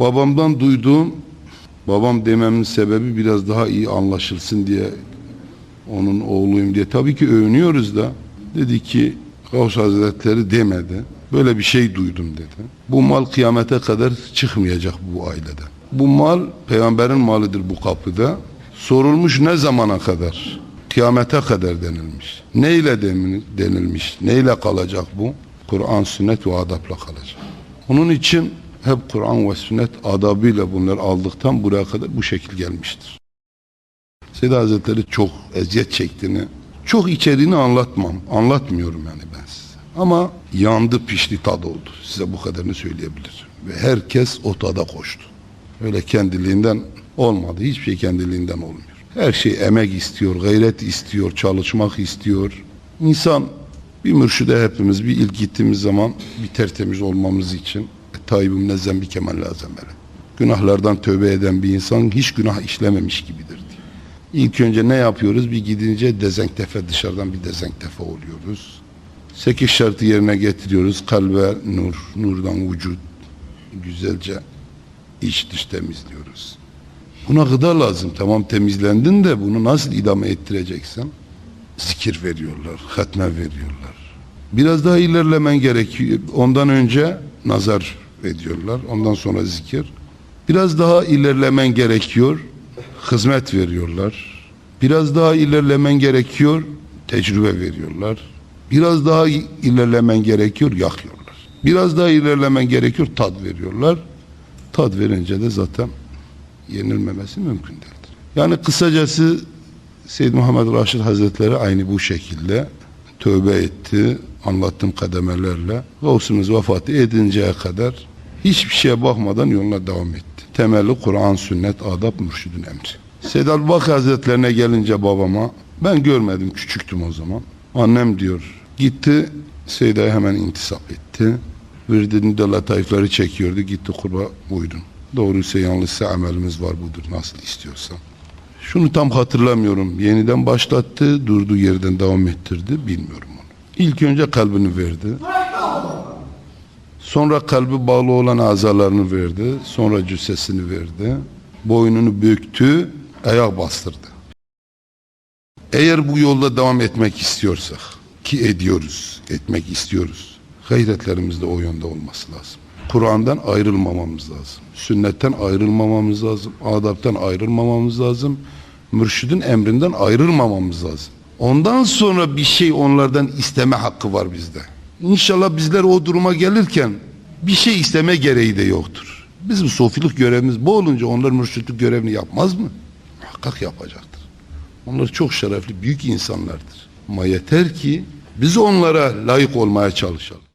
Babamdan duyduğum, babam dememin sebebi biraz daha iyi anlaşılsın diye onun oğluyum diye tabii ki övünüyoruz da dedi ki Gavs Hazretleri demedi. Böyle bir şey duydum dedi. Bu mal kıyamete kadar çıkmayacak bu aileden. Bu mal peygamberin malıdır bu kapıda. Sorulmuş ne zamana kadar? Kıyamete kadar denilmiş. Neyle denil- denilmiş? Neyle kalacak bu? Kur'an, sünnet ve adapla kalacak. Onun için hep Kur'an ve sünnet adabıyla bunları aldıktan buraya kadar bu şekil gelmiştir. Seyyid Hazretleri çok eziyet çektiğini, çok içeriğini anlatmam. Anlatmıyorum yani ben size. Ama yandı pişti tad oldu. Size bu kadarını söyleyebilirim. Ve herkes o tada koştu. Öyle kendiliğinden olmadı. Hiçbir şey kendiliğinden olmuyor. Her şey emek istiyor, gayret istiyor, çalışmak istiyor. İnsan bir mürşide hepimiz bir ilk gittiğimiz zaman bir tertemiz olmamız için Tayyibim nezzem bir kemal lazım böyle. Günahlardan tövbe eden bir insan hiç günah işlememiş gibidir diyor. İlk önce ne yapıyoruz? Bir gidince dezenktefe dışarıdan bir dezenktefe oluyoruz. Sekiz şartı yerine getiriyoruz. Kalbe nur, nurdan vücut güzelce iç dış temizliyoruz. Buna gıda lazım. Tamam temizlendin de bunu nasıl idame ettireceksin? Zikir veriyorlar, hatme veriyorlar. Biraz daha ilerlemen gerekiyor. Ondan önce nazar ediyorlar. Ondan sonra zikir. Biraz daha ilerlemen gerekiyor. Hizmet veriyorlar. Biraz daha ilerlemen gerekiyor. Tecrübe veriyorlar. Biraz daha ilerlemen gerekiyor. Yakıyorlar. Biraz daha ilerlemen gerekiyor. Tad veriyorlar. Tad verince de zaten yenilmemesi mümkün değildir. Yani kısacası Seyyid Muhammed Raşid Hazretleri aynı bu şekilde tövbe etti anlattığım kademelerle. Gavsımız vefat edinceye kadar hiçbir şeye bakmadan yoluna devam etti. Temelli Kur'an, sünnet, adab, mürşidin emri. Seyyid Albaki Hazretlerine gelince babama ben görmedim küçüktüm o zaman. Annem diyor gitti Seyyida'ya hemen intisap etti. Virdini de lataifleri çekiyordu gitti kurba uydum. Doğruysa yanlışsa amelimiz var budur nasıl istiyorsan. Şunu tam hatırlamıyorum. Yeniden başlattı, durduğu yerden devam ettirdi. Bilmiyorum onu. İlk önce kalbini verdi. Sonra kalbi bağlı olan azalarını verdi. Sonra cüssesini verdi. Boynunu büktü, ayak bastırdı. Eğer bu yolda devam etmek istiyorsak, ki ediyoruz, etmek istiyoruz. Gayretlerimiz de o yönde olması lazım. Kur'an'dan ayrılmamamız lazım. Sünnetten ayrılmamamız lazım. Adaptan ayrılmamamız lazım. Mürşidin emrinden ayrılmamamız lazım. Ondan sonra bir şey onlardan isteme hakkı var bizde. İnşallah bizler o duruma gelirken bir şey isteme gereği de yoktur. Bizim sofilik görevimiz bu olunca onlar mürşitlik görevini yapmaz mı? Muhakkak yapacaktır. Onlar çok şerefli, büyük insanlardır. Ama yeter ki biz onlara layık olmaya çalışalım.